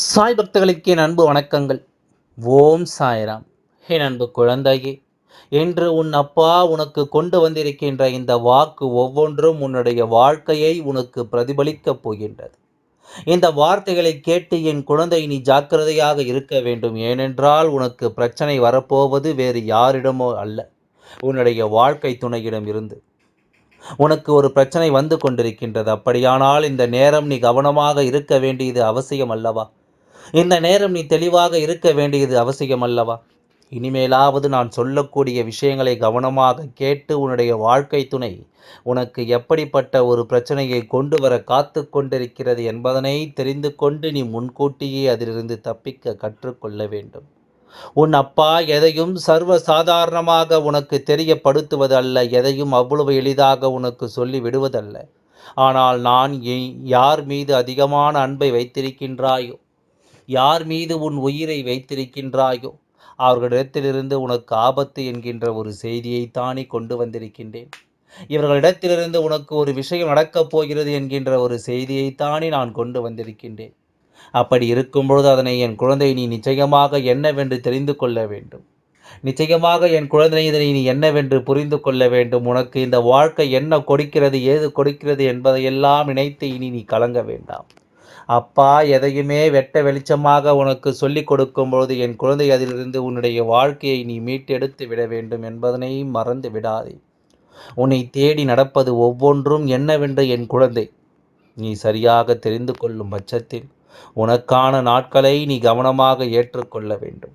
சாய் பக்தர்களுக்கு என் அன்பு வணக்கங்கள். ஓம் சாய்ராம். என் அன்பு குழந்தையே என்று உன் அப்பா உனக்கு கொண்டு வந்திருக்கின்ற இந்த வாக்கு ஒவ்வொன்றும் உன்னுடைய வாழ்க்கையை உனக்கு பிரதிபலிக்கப் போகின்றது. இந்த வார்த்தைகளை கேட்டு என் குழந்தை நீ ஜாக்கிரதையாக இருக்க வேண்டும். ஏனென்றால் உனக்கு பிரச்சனை வரப்போவது வேறு யாரிடமோ அல்ல. உன்னுடைய வாழ்க்கை துணையிடம் இருந்து. உனக்கு ஒரு பிரச்சனை வந்து கொண்டிருக்கின்றது. அப்படியானால் இந்த நேரம் நீ கவனமாக இருக்க வேண்டியது அவசியம் அல்லவா? இந்த நேரம் நீ தெளிவாக இருக்க வேண்டியது அவசியம் அல்லவா இனிமேலாவது நான் சொல்லக்கூடிய விஷயங்களை கவனமாக கேட்டு உன்னுடைய வாழ்க்கை துணை உனக்கு எப்படிப்பட்ட ஒரு பிரச்சனையை கொண்டு வர காத்து கொண்டிருக்கிறது என்பதனை தெரிந்து கொண்டு நீ முன்கூட்டியே அதிலிருந்து தப்பிக்க கற்றுக்கொள்ள வேண்டும். உன் அப்பா எதையும் சர்வ சாதாரணமாக உனக்கு தெரியப்படுத்துவது அல்ல எதையும் அவ்வளவு எளிதாக உனக்கு சொல்லி விடுவதல்ல ஆனால் நான் யார் மீது அதிகமான அன்பை வைத்திருக்கின்றாயோ யார் மீது உன் உயிரை வைத்திருக்கின்றாயோ? அவர்களிடத்திலிருந்து உனக்கு ஆபத்து என்கின்ற ஒரு செய்தியை தானே கொண்டு வந்திருக்கின்றேன். இவர்களிடத்திலிருந்து உனக்கு ஒரு விஷயம் நடக்கப் போகிறது என்கின்ற ஒரு செய்தியைத்தானே நான் கொண்டு வந்திருக்கின்றேன். அப்படி இருக்கும்பொழுது அதனை என் குழந்தை நீ நிச்சயமாக என்னவென்று தெரிந்து கொள்ள வேண்டும். நிச்சயமாக என் குழந்தை இதனை நீ என்னவென்று புரிந்து கொள்ள வேண்டும். உனக்கு இந்த வாழ்க்கை என்ன கொடுக்கிறது ஏது கொடுக்கிறது என்பதையெல்லாம் நினைத்து இனி நீ கலங்க வேண்டாம். அப்பா எதையுமே வெட்ட வெளிச்சமாக உனக்கு சொல்லிக் கொடுக்கும் பொழுது என் குழந்தை அதிலிருந்து உன்னுடைய வாழ்க்கையை நீ மீட்டெடுத்து விட வேண்டும் என்பதனை மறந்து விடாதே. உன்னை தேடி நடப்பது ஒவ்வொன்றும் என்னவென்று என் குழந்தை நீ சரியாக தெரிந்து கொள்ளும் பட்சத்தில் உனக்கான நாட்களை நீ கவனமாக ஏற்றுக்கொள்ள வேண்டும்.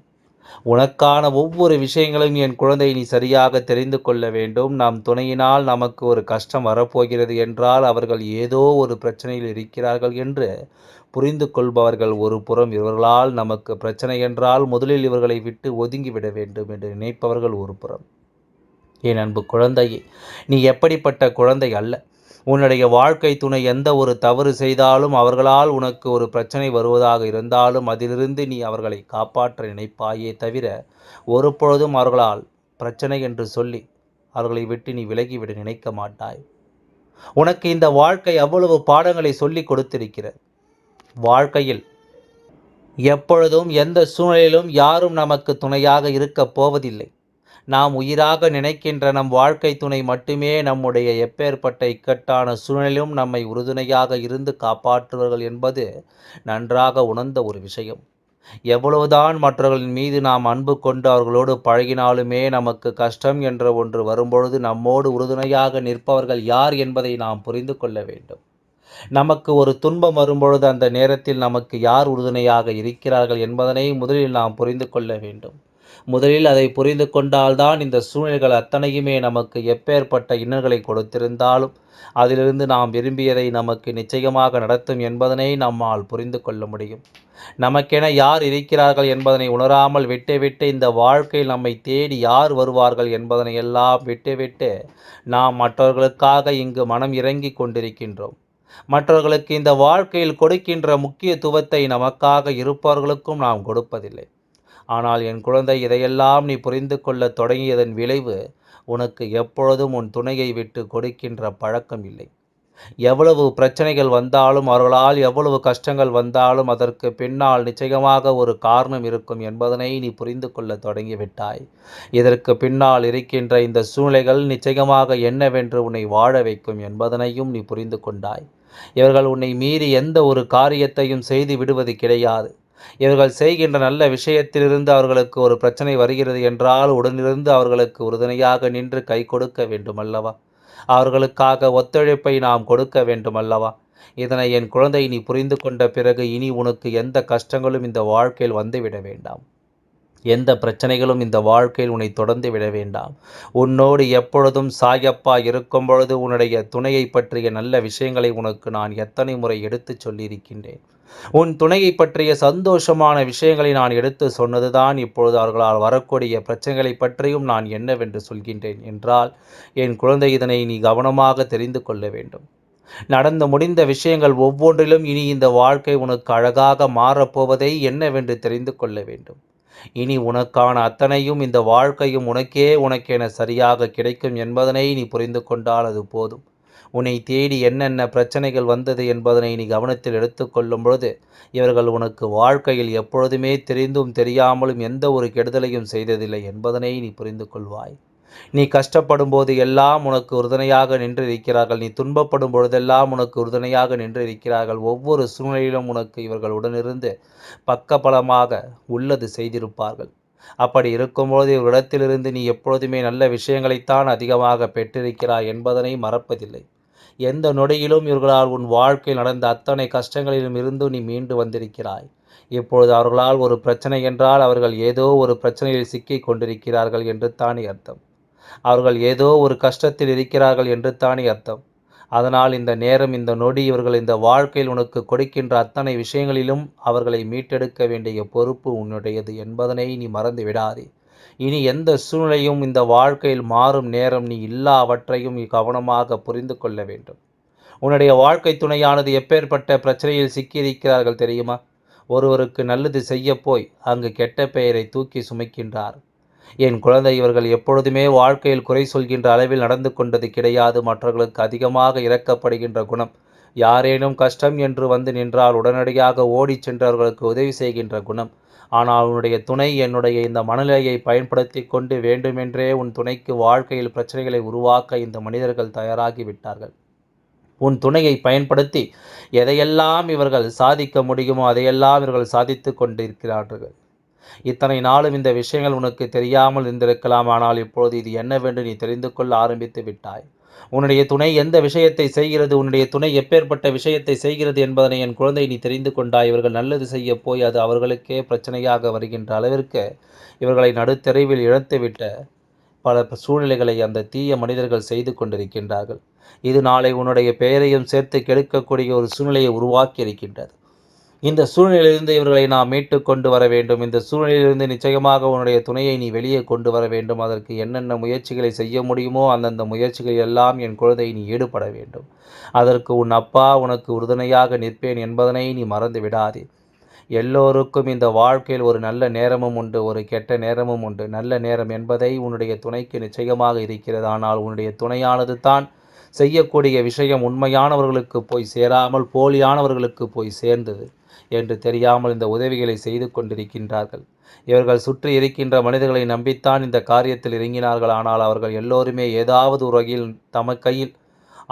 உனக்கான ஒவ்வொரு விஷயங்களையும் என் குழந்தை நீ சரியாக தெரிந்து கொள்ள வேண்டும். நம் துணையினால் நமக்கு ஒரு கஷ்டம் வரப்போகிறது என்றால் அவர்கள் ஏதோ ஒரு பிரச்சனையில் இருக்கிறார்கள் என்று புரிந்து கொள்பவர்கள் ஒரு புறம் இவர்களால் நமக்கு பிரச்சனை என்றால் முதலில் இவர்களை விட்டு ஒதுங்கிவிட வேண்டும் என்று நினைப்பவர்கள் ஒரு புறம். என் அன்பு குழந்தையே நீ எப்படிப்பட்ட குழந்தை அல்ல. உன்னுடைய வாழ்க்கை துணை எந்த ஒரு தவறு செய்தாலும் அவர்களால் உனக்கு ஒரு பிரச்சனை வருவதாக இருந்தாலும் அதிலிருந்து நீ அவர்களை காப்பாற்ற நினைப்பாயே தவிர ஒரு பொழுதும் அவர்களால் பிரச்சனை என்று சொல்லி அவர்களை விட்டு நீ விலகிவிட நினைக்க மாட்டாய். உனக்கு இந்த வாழ்க்கை அவ்வளவு பாடங்களை சொல்லிக் கொடுத்திருக்கிறது. வாழ்க்கையில் எப்பொழுதும் எந்த சூழ்நிலையிலும் யாரும் நமக்கு துணையாக இருக்கப் போவதில்லை. நாம் உயிராக நினைக்கின்ற நம் வாழ்க்கை துணை மட்டுமே நம்முடைய எப்பேற்பட்ட இக்கட்டான சூழ்நிலையும் நம்மை உறுதுணையாக இருந்து காப்பாற்றுவார்கள் என்பது நன்றாக உணர்ந்த ஒரு விஷயம். எவ்வளவுதான் மற்றவர்களின் மீது நாம் அன்பு கொண்டு அவர்களோடு பழகினாலுமே நமக்கு கஷ்டம் என்ற ஒன்று வரும்பொழுது நம்மோடு உறுதுணையாக நிற்பவர்கள் யார் என்பதை நாம் புரிந்து கொள்ள வேண்டும். நமக்கு ஒரு துன்பம் வரும்பொழுது அந்த நேரத்தில் நமக்கு யார் உறுதுணையாக இருக்கிறார்கள் என்பதனை முதலில் நாம் புரிந்து கொள்ள வேண்டும். முதலில் அதை புரிந்து கொண்டால்தான் இந்த சூழ்நிலைகள் அத்தனையுமே நமக்கு எப்பேற்பட்ட இன்னல்களை கொடுத்திருந்தாலும் அதிலிருந்து நாம் விரும்பியதை நமக்கு நிச்சயமாக நடத்தும் என்பதனை நம்மால் புரிந்து கொள்ள முடியும். நமக்கென யார் இருக்கிறார்கள் என்பதனை உணராமல் விட்டுவிட்டு இந்த வாழ்க்கையில் நம்மை தேடி யார் வருவார்கள் என்பதனை எல்லாம் விட்டுவிட்டு நாம் மற்றவர்களுக்காக இங்கு மனம் இறங்கி கொண்டிருக்கின்றோம். மற்றவர்களுக்கு இந்த வாழ்க்கையில் கொடுக்கின்ற முக்கியத்துவத்தை நமக்காக இருப்பவர்களுக்கும் நாம் கொடுப்பதில்லை. ஆனால் என் குழந்தை இதையெல்லாம் நீ புரிந்து கொள்ள தொடங்கியதன் விளைவு உனக்கு எப்பொழுதும் உன் துணையை விட்டு கொடுக்கின்ற பழக்கம் இல்லை. எவ்வளவு பிரச்சனைகள் வந்தாலும் அவர்களால் எவ்வளவு கஷ்டங்கள் வந்தாலும் அதற்கு பின்னால் நிச்சயமாக ஒரு காரணம் இருக்கும் என்பதனை நீ புரிந்து கொள்ள தொடங்கிவிட்டாய். இதற்கு பின்னால் இருக்கின்ற இந்த சூழ்நிலைகள் நிச்சயமாக என்னவென்று உன்னை வாழ வைக்கும் என்பதனையும் நீ புரிந்து கொண்டாய். இவர்கள் உன்னை மீறி எந்த ஒரு காரியத்தையும் செய்து விடுவது கிடையாது. இவர்கள் செய்கின்ற நல்ல விஷயத்திலிருந்து அவர்களுக்கு ஒரு பிரச்சனை வருகிறது என்றால் உடனிருந்து அவர்களுக்கு உறுதுணையாக நின்று கை கொடுக்க வேண்டுமல்லவா? அவர்களுக்காக ஒத்துழைப்பை நாம் கொடுக்க வேண்டுமல்லவா? இதனை என் குழந்தை நீ புரிந்து கொண்ட பிறகு இனி உனக்கு எந்த கஷ்டங்களும் இந்த வாழ்க்கையில் வந்துவிட வேண்டாம். எந்த பிரச்சனைகளும் இந்த வாழ்க்கையில் உன்னை தொடர்ந்து விட வேண்டாம். உன்னோடு எப்பொழுதும் சாயப்பா இருக்கும் பொழுது உன்னுடைய துணையை பற்றிய நல்ல விஷயங்களை உனக்கு நான் எத்தனை முறை எடுத்துச் சொல்லியிருக்கின்றேன். உன் துணையை பற்றிய சந்தோஷமான விஷயங்களை நான் எடுத்து சொன்னதுதான் இப்பொழுது அவர்களால் வரக்கூடிய பிரச்சனைகளை பற்றியும் நான் என்னவென்று சொல்கின்றேன் என்றால் என் குழந்தை இதனை நீ கவனமாக தெரிந்து கொள்ள வேண்டும். நடந்து முடிந்த விஷயங்கள் ஒவ்வொன்றிலும் இனி இந்த வாழ்க்கை உனக்கு அழகாக மாறப்போவதை என்னவென்று தெரிந்து கொள்ள வேண்டும். இனி உனக்கான அத்தனையும் இந்த வாழ்க்கையும் உனக்கே உனக்கென சரியாக கிடைக்கும் என்பதனை நீ புரிந்து கொண்டால் அது போதும். உன்னை தேடி என்னென்ன பிரச்சனைகள் வந்தது என்பதனை நீ கவனத்தில் எடுத்துக்கொள்ளும் பொழுது இவர்கள் உனக்கு வாழ்க்கையில் எப்பொழுதுமே தெரிந்தும் தெரியாமலும் எந்த ஒரு கெடுதலையும் செய்ததில்லை என்பதனை நீ புரிந்து கொள்வாய். நீ கஷ்டப்படும் போது எல்லாம் உனக்கு உறுதுணையாக நின்று இருக்கிறார்கள். நீ துன்பப்படும் பொழுதெல்லாம் உனக்கு உறுதுணையாக நின்று இருக்கிறார்கள். ஒவ்வொரு சூழ்நிலையிலும் உனக்கு இவர்கள் உடனிருந்து பக்கபலமாக உள்ளது செய்திருப்பார்கள். அப்படி இருக்கும்போது இவரிடத்திலிருந்து நீ எப்பொழுதுமே நல்ல விஷயங்களைத்தான் அதிகமாக பெற்றிருக்கிறாய் என்பதனை மறப்பதில்லை. எந்த நொடியிலும் இவர்களால் உன் வாழ்க்கையில் நடந்த அத்தனை கஷ்டங்களிலும் இருந்து நீ மீண்டு வந்திருக்கிறாய். இப்பொழுது அவர்களால் ஒரு பிரச்சனை என்றால் அவர்கள் ஏதோ ஒரு பிரச்சனையில் சிக்கிக் கொண்டிருக்கிறார்கள் என்று தானே அர்த்தம். அவர்கள் ஏதோ ஒரு கஷ்டத்தில் இருக்கிறார்கள் என்று தானே அர்த்தம். அதனால் இந்த நேரம் இந்த நொடி இவர்கள் இந்த வாழ்க்கையில் உனக்கு கொடுக்கின்ற அத்தனை விஷயங்களிலும் அவர்களை மீட்டெடுக்க வேண்டிய பொறுப்பு உன்னுடையது என்பதனை நீ மறந்து விடாதே. இனி எந்த சூழ்நிலையும் இந்த வாழ்க்கையில் மாறும் நேரம் நீ இல்லாவற்றையும் கவனமாக புரிந்து கொள்ள வேண்டும். உன்னுடைய வாழ்க்கை துணையானது எப்பேற்பட்ட பிரச்சனையில் சிக்கியிருக்கிறார்கள் தெரியுமா? ஒருவருக்கு நல்லது செய்ய போய் அங்கு கெட்ட பெயரை தூக்கி சுமைக்கின்றார். என் குழந்தை இவர்கள் எப்பொழுதுமே வாழ்க்கையில் குறை சொல்கின்ற அளவில் நடந்து கொண்டது கிடையாது. மற்றவர்களுக்கு அதிகமாக இறக்கப்படுகின்ற குணம். யாரேனும் கஷ்டம் என்று வந்து நின்றால் உடனடியாக ஓடிச் சென்றவர்களுக்கு உதவி செய்கின்ற குணம். ஆனால் உன்னுடைய துணை என்னுடைய இந்த மனநிலையை பயன்படுத்தி கொண்டு வேண்டுமென்றே உன் துணைக்கு வாழ்க்கையில் பிரச்சனைகளை உருவாக்க இந்த மனிதர்கள் தயாராகிவிட்டார்கள் உன் துணையை பயன்படுத்தி எதையெல்லாம் இவர்கள் சாதிக்க முடியுமோ அதையெல்லாம் இவர்கள் சாதித்து கொண்டிருக்கிறார்கள். இத்தனை நாளும் இந்த விஷயங்கள் உனக்கு தெரியாமல் இருந்திருக்கலாம் ஆனால் இப்பொழுது இது என்னவென்று நீ தெரிந்து கொள்ள ஆரம்பித்து விட்டாய். உன்னுடைய துணை எந்த விஷயத்தை செய்கிறது உன்னுடைய துணை எப்பேற்பட்ட விஷயத்தை செய்கிறது என்பதனை என் குழந்தை நீ தெரிந்து கொண்டாய். இவர்கள் நல்லது செய்ய போய் அது அவர்களுக்கே பிரச்சனையாக வருகின்ற அளவிற்கு இவர்களை நடுத்தெருவில் இழந்துவிட்ட பல சூழ்நிலைகளை அந்த தீய மனிதர்கள் செய்து கொண்டிருக்கின்றார்கள். இது நாளை உன்னுடைய பெயரையும் சேர்த்து கெடுக்கக்கூடிய ஒரு சூழ்நிலையை உருவாக்கி இருக்கின்றது இந்த சூழ்நிலையிலிருந்து இவர்களை நாம் மீட்டு கொண்டு வர வேண்டும். இந்த சூழ்நிலையிலிருந்து நிச்சயமாக உன்னுடைய துணையை நீ வெளியே கொண்டு வர வேண்டும். அதற்கு என்னென்ன முயற்சிகளை செய்ய முடியுமோ அந்தந்த முயற்சிகள் எல்லாம் என் குழந்தை நீ ஈடுபட வேண்டும். அதற்கு உன் அப்பா உனக்கு உறுதுணையாக நிற்பேன் என்பதனை நீ மறந்து விடாதே. எல்லோருக்கும் இந்த வாழ்க்கையில் ஒரு நல்ல நேரமும் உண்டு ஒரு கெட்ட நேரமும் உண்டு. நல்ல நேரம் என்பதை உன்னுடைய துணைக்கு நிச்சயமாக இருக்கிறது. ஆனால் உன்னுடைய துணையானது தான் செய்யக்கூடிய விஷயம் உண்மையானவர்களுக்கு போய் சேராமல் போலியானவர்களுக்கு போய் சேர்ந்தது. என்று தெரியாமல் இந்த உதவிகளை செய்து கொண்டிருக்கின்றார்கள். இவர்கள் சுற்றி இருக்கின்ற மனிதர்களை நம்பித்தான் இந்த காரியத்தில் இறங்கினார்கள். ஆனால் அவர்கள் எல்லோருமே ஏதாவது ஒரு வகையில் தம கையில்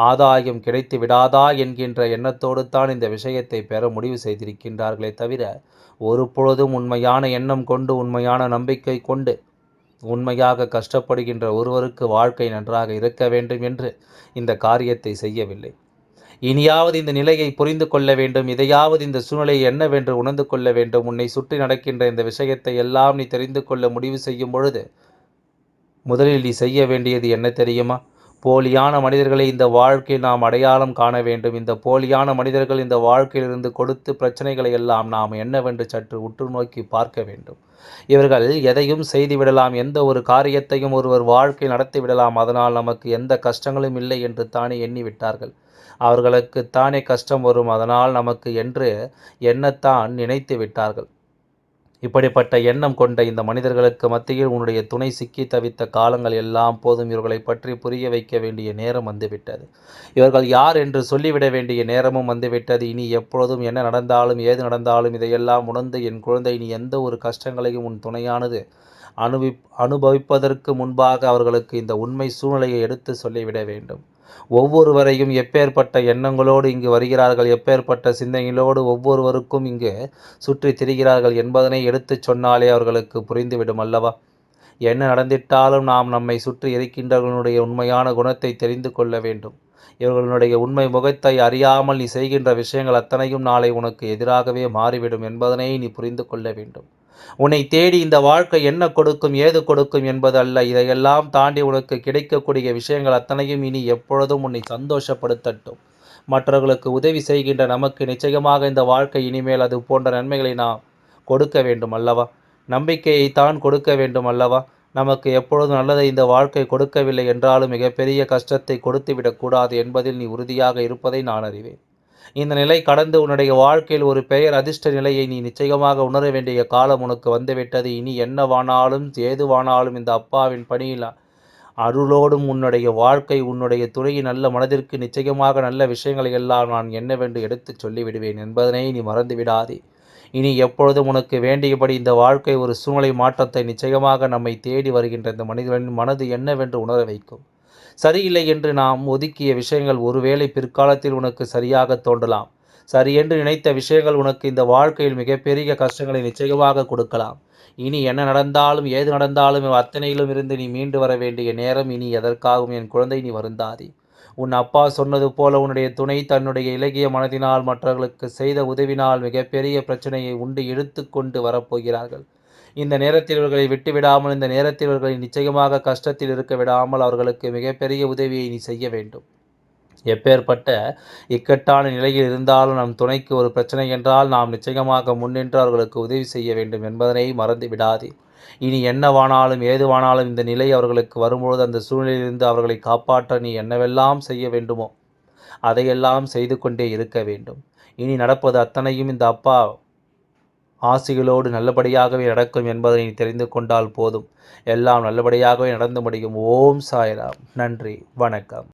ஆதாயம் கிடைத்து விடாதா என்கின்ற எண்ணத்தோடு தான் இந்த விஷயத்தை பெற முடிவு செய்திருக்கின்றார்களே தவிர ஒரு பொழுதும் உண்மையான எண்ணம் கொண்டு உண்மையான நம்பிக்கை கொண்டு உண்மையாக கஷ்டப்படுகின்ற ஒருவருக்கு வாழ்க்கை நன்றாக இருக்க வேண்டும் என்று இந்த காரியத்தை செய்யவில்லை. இனியாவது இந்த நிலையை புரிந்து கொள்ள வேண்டும் இதையாவது இந்த சூழ்நிலையை என்னவென்று உணர்ந்து கொள்ள வேண்டும். உன்னை சுற்றி நடக்கின்ற இந்த விஷயத்தை எல்லாம் நீ தெரிந்து கொள்ள முடிவு செய்யும் பொழுது முதலில் நீ செய்ய வேண்டியது என்ன தெரியுமா? போலியான மனிதர்களை இந்த வாழ்க்கையில் நாம் அடையாளம் காண வேண்டும். இந்த போலியான மனிதர்கள் இந்த வாழ்க்கையிலிருந்து கொடுத்து பிரச்சனைகளை எல்லாம் நாம் என்னவென்று சற்று உற்று நோக்கி பார்க்க வேண்டும். இவர்கள் எதையும் செய்துவிடலாம் எந்த ஒரு காரியத்தையும் ஒருவர் வாழ்க்கை நடத்திவிடலாம் அதனால் நமக்கு எந்த கஷ்டங்களும் இல்லை என்று தானே எண்ணிவிட்டார்கள். அவர்களுக்கு தானே கஷ்டம் வரும். அதனால் நமக்கு என்று எண்ணத்தான் நினைத்து விட்டார்கள். இப்படிப்பட்ட எண்ணம் கொண்ட இந்த மனிதர்களுக்கு மத்தியில் உன்னுடைய துணை சிக்கி தவித்த காலங்கள் எல்லாம் போதும். இவர்களை பற்றி புரிய வைக்க வேண்டிய நேரம் வந்துவிட்டது. இவர்கள் யார் என்று சொல்லிவிட வேண்டிய நேரமும் வந்துவிட்டது. இனி எப்பொழுதும் என்ன நடந்தாலும் ஏது நடந்தாலும் இதையெல்லாம் உணர்ந்து என் குழந்தை நீ எந்த ஒரு கஷ்டங்களையும் உன் துணையானது அனுபவி அனுபவிப்பதற்கு முன்பாக அவர்களுக்கு இந்த உண்மை சூழ்நிலையை எடுத்து சொல்லிவிட வேண்டும். ஒவ்வொருவரையும் எப்பேற்பட்ட எண்ணங்களோடு இங்கு வருகிறார்கள் எப்பேற்பட்ட சிந்தனைகளோடு ஒவ்வொருவருக்கும் இங்கு சுற்றி திரிகிறார்கள் என்பதனை எடுத்துச் சொன்னாலே அவர்களுக்கு புரிந்துவிடும் அல்லவா? என்ன நடந்திட்டாலும் நாம் நம்மை சுற்றி இருக்கின்றவர்களுடைய உண்மையான குணத்தை தெரிந்து கொள்ள வேண்டும். இவர்களுடைய உண்மை முகத்தை அறியாமல் நீ செய்கின்ற விஷயங்கள் அத்தனையும் நாளை உனக்கு எதிராகவே மாறிவிடும் என்பதனை நீ புரிந்து கொள்ள வேண்டும். உன்னை தேடி இந்த வாழ்க்கை என்ன கொடுக்கும் ஏது கொடுக்கும் என்பது அல்ல இதையெல்லாம் தாண்டி உனக்கு கிடைக்கக்கூடிய விஷயங்கள் அத்தனையும் இனி எப்பொழுதும் உன்னை சந்தோஷப்படுத்தட்டும். மற்றவர்களுக்கு உதவி செய்கின்ற நமக்கு நிச்சயமாக இந்த வாழ்க்கை இனிமேல் அது போன்ற நன்மைகளை நாம் கொடுக்க வேண்டும் அல்லவா? நம்பிக்கையை தான் கொடுக்க வேண்டும் அல்லவா? நமக்கு எப்பொழுதும் நல்லதை இந்த வாழ்க்கை கொடுக்கவில்லை என்றாலும் மிகப்பெரிய கஷ்டத்தை கொடுத்துவிடக்கூடாது என்பதில் நீ உறுதியாக இருப்பதை நான் அறிவேன். இந்த நிலை கடந்து உன்னுடைய வாழ்க்கையில் ஒரு பெயர் அதிர்ஷ்ட நிலையை நீ நிச்சயமாக உணர வேண்டிய காலம் உனக்கு வந்துவிட்டது. இனி என்னவானாலும் ஏதுவானாலும் இந்த அப்பாவின் பணியில் அருளோடும் உன்னுடைய வாழ்க்கை உன்னுடைய துறையின் நல்ல மனதிற்கு நிச்சயமாக நல்ல விஷயங்களை எல்லாம் நான் என்னவென்று எடுத்துச் சொல்லிவிடுவேன் என்பதனை நீ மறந்துவிடாதே. இனி எப்பொழுதும் உனக்கு வேண்டியபடி இந்த வாழ்க்கை ஒரு சூழ்நிலை மாற்றத்தை நிச்சயமாக நம்மை தேடி வருகின்ற இந்த மனிதனின் மனது என்னவென்று உணர வைக்கும். சரியில்லை என்று நாம் ஒதுக்கிய விஷயங்கள் ஒருவேளை பிற்காலத்தில் உனக்கு சரியாக தோன்றலாம். சரியென்று நினைத்த விஷயங்கள் உனக்கு இந்த வாழ்க்கையில் மிகப்பெரிய கஷ்டங்களை நிச்சயமாக கொடுக்கலாம். இனி என்ன நடந்தாலும் ஏது நடந்தாலும் அத்தனையிலும் இருந்து நீ மீண்டு வர வேண்டிய நேரம் இனி எதற்காகவும் என் குழந்தை நீ வருந்தாதே. உன் அப்பா சொன்னது போல உன்னுடைய துணை தன்னுடைய இலகிய மனதினால் மற்றவர்களுக்கு செய்த உதவினால் மிகப்பெரிய பிரச்சனையை உண்டு இழுத்து கொண்டு வரப்போகிறார்கள் இந்த நேரத்தில் இவர்களை விட்டுவிடாமல் இந்த நேரத்தில் இவர்களை நிச்சயமாக கஷ்டத்தில் இருக்க விடாமல் அவர்களுக்கு மிகப்பெரிய உதவியை நீ செய்ய வேண்டும். எப்பேற்பட்ட இக்கட்டான நிலையில் இருந்தாலும் நம் துணைக்கு ஒரு பிரச்சனை என்றால் நாம் நிச்சயமாக முன்னின்று அவர்களுக்கு உதவி செய்ய வேண்டும் என்பதனை மறந்து விடாதே. இனி என்னவானாலும் ஏதுவானாலும் இந்த நிலை அவர்களுக்கு வரும்பொழுது அந்த சூழ்நிலையிலிருந்து அவர்களை காப்பாற்ற நீ என்னவெல்லாம் செய்ய வேண்டுமோ அதையெல்லாம் செய்து கொண்டே இருக்க வேண்டும். இனி நடப்பது அத்தனையும் இந்த அப்பா ஆசிகளோடு நல்லபடியாகவே நடக்கும் என்பதை நீ தெரிந்து கொண்டால் போதும். எல்லாம் நல்லபடியாகவே நடந்து முடியும். ஓம் சாய்ராம். நன்றி. வணக்கம்.